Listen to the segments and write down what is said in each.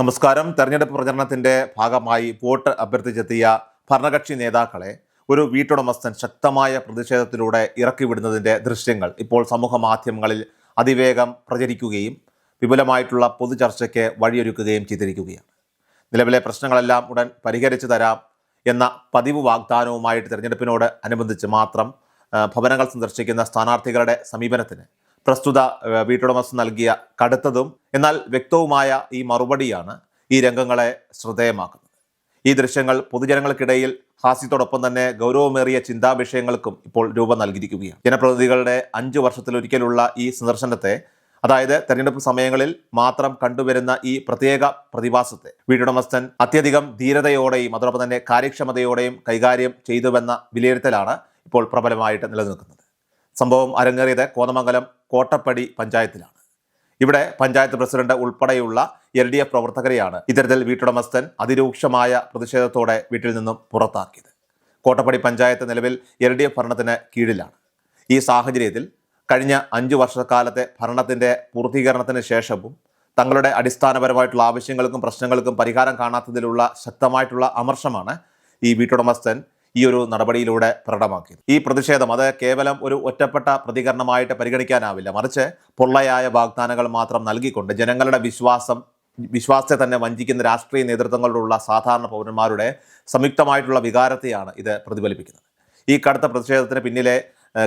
നമസ്കാരം. തെരഞ്ഞെടുപ്പ് പ്രചരണത്തിന്റെ ഭാഗമായി വോട്ട് അഭ്യർത്ഥിച്ചെത്തിയ ഭരണകക്ഷി നേതാക്കളെ ഒരു വീട്ടുടമസ്ഥൻ ശക്തമായ പ്രതിഷേധത്തിലൂടെ ഇറക്കിവിടുന്നതിന്റെ ദൃശ്യങ്ങൾ ഇപ്പോൾ സമൂഹ മാധ്യമങ്ങളിൽ അതിവേഗം പ്രചരിക്കുകയും വിപുലമായിട്ടുള്ള പൊതുചർച്ചയ്ക്ക് വഴിയൊരുക്കുകയും ചെയ്തിരിക്കുകയാണ്. നിലവിലെ പ്രശ്നങ്ങളെല്ലാം ഉടൻ പരിഹരിച്ചു തരാം എന്ന പതിവ് വാഗ്ദാനവുമായിട്ട് തിരഞ്ഞെടുപ്പിനോട് അനുബന്ധിച്ച് മാത്രം ഭവനങ്ങൾ സന്ദർശിക്കുന്ന സ്ഥാനാർത്ഥികളുടെ സമീപനത്തിന് പ്രസ്തുത വീട്ടുടമസ്ഥ നൽകിയ കടുത്തതും എന്നാൽ വ്യക്തവുമായ ഈ മറുപടിയാണ് ഈ രംഗങ്ങളെ ശ്രദ്ധേയമാക്കുന്നത്. ഈ ദൃശ്യങ്ങൾ പൊതുജനങ്ങൾക്കിടയിൽ ഹാസ്യത്തോടൊപ്പം തന്നെ ഗൗരവമേറിയ ചിന്താ വിഷയങ്ങൾക്കും ഇപ്പോൾ രൂപം നൽകിയിരിക്കുകയാണ്. ജനപ്രതിനിധികളുടെ അഞ്ചു വർഷത്തിലൊരിക്കലുള്ള ഈ സന്ദർശനത്തെ അതായത് തെരഞ്ഞെടുപ്പ് സമയങ്ങളിൽ മാത്രം കണ്ടുവരുന്ന ഈ പ്രത്യേക പ്രതിഭാസത്തെ വീട്ടുടമസ്ഥൻ അത്യധികം ധീരതയോടെയും അതോടൊപ്പം തന്നെ കാര്യക്ഷമതയോടെയും കൈകാര്യം ചെയ്തുവെന്ന വിലയിരുത്തലാണ് ഇപ്പോൾ പ്രബലമായിട്ട് നിലനിൽക്കുന്നത്. സംഭവം അരങ്ങേറിയത് കോതമംഗലം കോട്ടപ്പടി പഞ്ചായത്തിലാണ്. ഇവിടെ പഞ്ചായത്ത് പ്രസിഡന്റ് ഉൾപ്പെടെയുള്ള എൽ ഡി എഫ് പ്രവർത്തകരെയാണ് ഇത്തരത്തിൽ വീട്ടുടമസ്ഥൻ അതിരൂക്ഷമായ പ്രതിഷേധത്തോടെ വീട്ടിൽ നിന്നും പുറത്താക്കിയത്. കോട്ടപ്പടി പഞ്ചായത്ത് നിലവിൽ എൽ ഡി എഫ് ഭരണത്തിന് കീഴിലാണ്. ഈ സാഹചര്യത്തിൽ കഴിഞ്ഞ അഞ്ചു വർഷക്കാലത്തെ ഭരണത്തിന്റെ പൂർത്തീകരണത്തിന് ശേഷവും തങ്ങളുടെ അടിസ്ഥാനപരമായിട്ടുള്ള ആവശ്യങ്ങൾക്കും പ്രശ്നങ്ങൾക്കും പരിഹാരം കാണാത്തതിലുള്ള ശക്തമായിട്ടുള്ള അമർഷമാണ് ഈ വീട്ടുടമസ്ഥൻ ഈ ഒരു നടപടിയിലൂടെ പ്രകടമാക്കിയത്. ഈ പ്രതിഷേധം അത് കേവലം ഒരു ഒറ്റപ്പെട്ട പ്രതികരണമായിട്ട് പരിഗണിക്കാനാവില്ല. മറിച്ച് പൊള്ളയായ വാഗ്ദാനങ്ങൾ മാത്രം നൽകിക്കൊണ്ട് ജനങ്ങളുടെ വിശ്വാസം വിശ്വാസത്തെ തന്നെ വഞ്ചിക്കുന്ന രാഷ്ട്രീയ നേതൃത്വങ്ങളിലുള്ള സാധാരണ പൗരന്മാരുടെ സംയുക്തമായിട്ടുള്ള വികാരത്തെയാണ് ഇത് പ്രതിഫലിപ്പിക്കുന്നത്. ഈ കടുത്ത പ്രതിഷേധത്തിന് പിന്നിലെ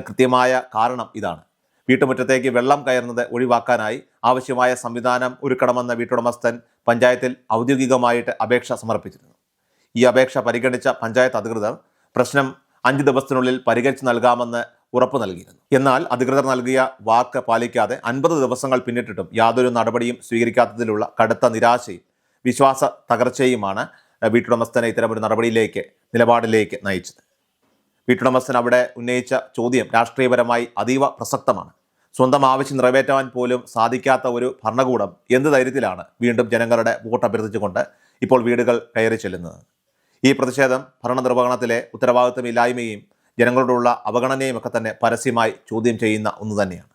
കൃത്യമായ കാരണം ഇതാണ്. വീട്ടുമുറ്റത്തേക്ക് വെള്ളം കയറുന്നത് ഒഴിവാക്കാനായി ആവശ്യമായ സംവിധാനം ഒരുക്കണമെന്ന വീട്ടുടമസ്ഥൻ പഞ്ചായത്തിൽ ഔദ്യോഗികമായിട്ട് അപേക്ഷ സമർപ്പിച്ചിരുന്നു. ഈ അപേക്ഷ പരിഗണിച്ച പഞ്ചായത്ത് അധികൃതർ പ്രശ്നം അഞ്ച് ദിവസത്തിനുള്ളിൽ പരിഹരിച്ചു നൽകാമെന്ന് ഉറപ്പ് നൽകിയിരുന്നു. എന്നാൽ അധികൃതർ നൽകിയ വാക്ക് പാലിക്കാതെ അൻപത് ദിവസങ്ങൾ പിന്നിട്ടിട്ടും യാതൊരു നടപടിയും സ്വീകരിക്കാത്തതിലുള്ള കടുത്ത നിരാശയും വിശ്വാസ തകർച്ചയുമാണ് വീട്ടുടമസ്ഥനെ ഇത്തരമൊരു നടപടിയിലേക്ക് നിലപാടിലേക്ക് നയിച്ചത്. വീട്ടുടമസ്ഥൻ അവിടെ ഉന്നയിച്ച ചോദ്യം രാഷ്ട്രീയപരമായി അതീവ പ്രസക്തമാണ്. സ്വന്തം ആവശ്യം നിറവേറ്റാൻ പോലും സാധിക്കാത്ത ഒരു ഭരണകൂടം എന്ത് ധൈര്യത്തിലാണ് വീണ്ടും ജനങ്ങളുടെ വോട്ട് അഭ്യർത്ഥിച്ചുകൊണ്ട് ഇപ്പോൾ വീടുകൾ കയറി ചെല്ലുന്നത്? ഈ പ്രതിഷേധം ഭരണ നിർവഹണത്തിലെ ഉത്തരവാദിത്തമില്ലായ്മയും ജനങ്ങളോടുള്ള അവഗണനയും ഒക്കെ തന്നെ പരസ്യമായി ചോദ്യം ചെയ്യുന്ന ഒന്ന് തന്നെയാണ്.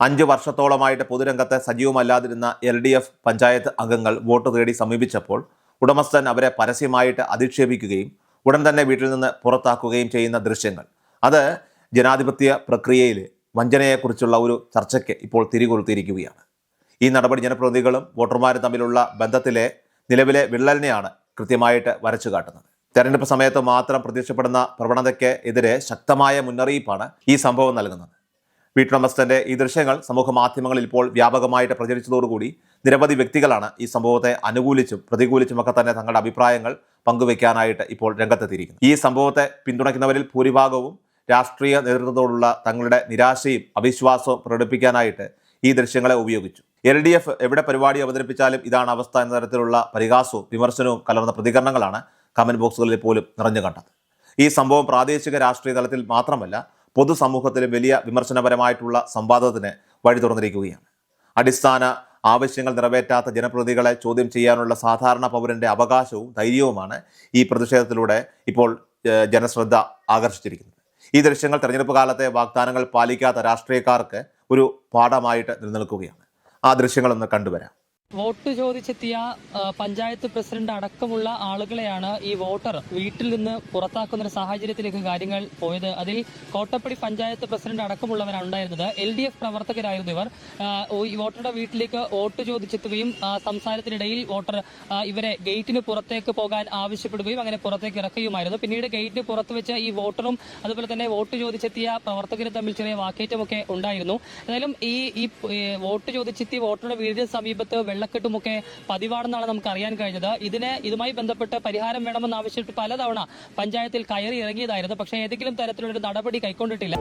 അഞ്ച് വർഷത്തോളമായിട്ട് പൊതുരംഗത്ത് സജീവമല്ലാതിരുന്ന എൽ ഡി എഫ് പഞ്ചായത്ത് അംഗങ്ങൾ വോട്ട് തേടി സമീപിച്ചപ്പോൾ ഉടമസ്ഥൻ അവരെ പരസ്യമായിട്ട് അധിക്ഷേപിക്കുകയും ഉടൻ തന്നെ വീട്ടിൽ നിന്ന് പുറത്താക്കുകയും ചെയ്യുന്ന ദൃശ്യങ്ങൾ. അത് ജനാധിപത്യ പ്രക്രിയയിൽ വഞ്ചനയെക്കുറിച്ചുള്ള ഒരു ചർച്ചയ്ക്ക് ഇപ്പോൾ തിരികൊളുത്തിയിരിക്കുകയാണ്. ഈ നടപടി ജനപ്രതിനിധികളും വോട്ടർമാരും തമ്മിലുള്ള ബന്ധത്തിലെ നിലവിലെ വിള്ളലിനെയാണ് കൃത്യമായിട്ട് വരച്ചു കാട്ടുന്നത്. തെരഞ്ഞെടുപ്പ് സമയത്ത് മാത്രം പ്രത്യക്ഷപ്പെടുന്ന പ്രവണതയ്ക്ക് എതിരെ ശക്തമായ മുന്നറിയിപ്പാണ് ഈ സംഭവം നൽകുന്നത്. വീട്ടുടമസ്ഥന്റെ ഈ ദൃശ്യങ്ങൾ സമൂഹ മാധ്യമങ്ങളിൽ ഇപ്പോൾ വ്യാപകമായിട്ട് പ്രചരിച്ചതോടുകൂടി നിരവധി വ്യക്തികളാണ് ഈ സംഭവത്തെ അനുകൂലിച്ചും പ്രതികൂലിച്ചുമൊക്കെ തന്നെ തങ്ങളുടെ അഭിപ്രായങ്ങൾ പങ്കുവെക്കാനായിട്ട് ഇപ്പോൾ രംഗത്തെത്തിയിരിക്കുന്നത്. ഈ സംഭവത്തെ പിന്തുണയ്ക്കുന്നവരിൽ ഭൂരിഭാഗവും രാഷ്ട്രീയ നേതൃത്വത്തോടുള്ള തങ്ങളുടെ നിരാശയും അവിശ്വാസവും പ്രകടിപ്പിക്കാനായിട്ട് ഈ ദൃശ്യങ്ങളെ ഉപയോഗിച്ചു. എൽ ഡി എഫ് എവിടെ പരിപാടി അവതരിപ്പിച്ചാലും ഇതാണ് അവസ്ഥ എന്ന തരത്തിലുള്ള പരിഹാസവും വിമർശനവും കലർന്ന പ്രതികരണങ്ങളാണ് കമന്റ് ബോക്സുകളിൽ പോലും നിറഞ്ഞു കണ്ടത്. ഈ സംഭവം പ്രാദേശിക രാഷ്ട്രീയ തലത്തിൽ മാത്രമല്ല പൊതുസമൂഹത്തിലും വലിയ വിമർശനപരമായിട്ടുള്ള സംവാദത്തിന് വഴി തുറന്നിരിക്കുകയാണ്. അടിസ്ഥാന ആവശ്യങ്ങൾ നിറവേറ്റാത്ത ജനപ്രതികളെ ചോദ്യം ചെയ്യാനുള്ള സാധാരണ പൗരന്റെ അവകാശവും ധൈര്യവുമാണ് ഈ പ്രതിഷേധത്തിലൂടെ ഇപ്പോൾ ജനശ്രദ്ധ ആകർഷിച്ചിരിക്കുന്നത്. ഈ ദൃശ്യങ്ങൾ തെരഞ്ഞെടുപ്പ് കാലത്തെ വാഗ്ദാനങ്ങൾ പാലിക്കാത്ത രാഷ്ട്രീയക്കാർക്ക് ഒരു പാഠമായിട്ട് നിലനിൽക്കുകയാണ്. ആ ദൃശ്യങ്ങളൊന്ന് കണ്ടുവരാം. വോട്ട് ചോദിച്ചെത്തിയ പഞ്ചായത്ത് പ്രസിഡന്റ് അടക്കമുള്ള ആളുകളെയാണ് ഈ വോട്ടർ വീട്ടിൽ നിന്ന് പുറത്താക്കുന്ന ഒരു സാഹചര്യത്തിലേക്ക് കാര്യങ്ങൾ പോയത്. അതിൽ കോട്ടപ്പടി പഞ്ചായത്ത് പ്രസിഡന്റ് അടക്കമുള്ളവരാണ് ഉണ്ടായിരുന്നത്. എൽ ഡി എഫ് പ്രവർത്തകരായിരുന്നു ഇവർ. ഈ വോട്ടറുടെ വീട്ടിലേക്ക് വോട്ട് ചോദിച്ചെത്തുകയും സംസാരത്തിനിടയിൽ വോട്ടർ ഇവരെ ഗേറ്റിന് പുറത്തേക്ക് പോകാൻ ആവശ്യപ്പെടുകയും അങ്ങനെ പുറത്തേക്ക് ഇറക്കുകയുമായിരുന്നു. പിന്നീട് ഗേറ്റിന് പുറത്ത് വെച്ച് ഈ വോട്ടറും അതുപോലെ തന്നെ വോട്ട് ചോദിച്ചെത്തിയ പ്രവർത്തകരും തമ്മിൽ ചെറിയ വാക്കേറ്റമൊക്കെ ഉണ്ടായിരുന്നു. ഏതായാലും ഈ ഈ വോട്ട് ചോദിച്ചെത്തി വോട്ടറുടെ വീടിന് സമീപത്ത് വെള്ളക്കെട്ടുമൊക്കെ പതിവാണെന്നാണ് നമുക്ക് അറിയാൻ കഴിഞ്ഞത്. ഇതിനെ ഇതുമായി ബന്ധപ്പെട്ട് പരിഹാരം വേണമെന്ന് ആവശ്യപ്പെട്ട് പലതവണ പഞ്ചായത്തിൽ കയറി ഇറങ്ങിയതായിരുന്നു. പക്ഷേ ഏതെങ്കിലും തരത്തിലുള്ളൊരു നടപടി കൈക്കൊണ്ടിട്ടില്ല.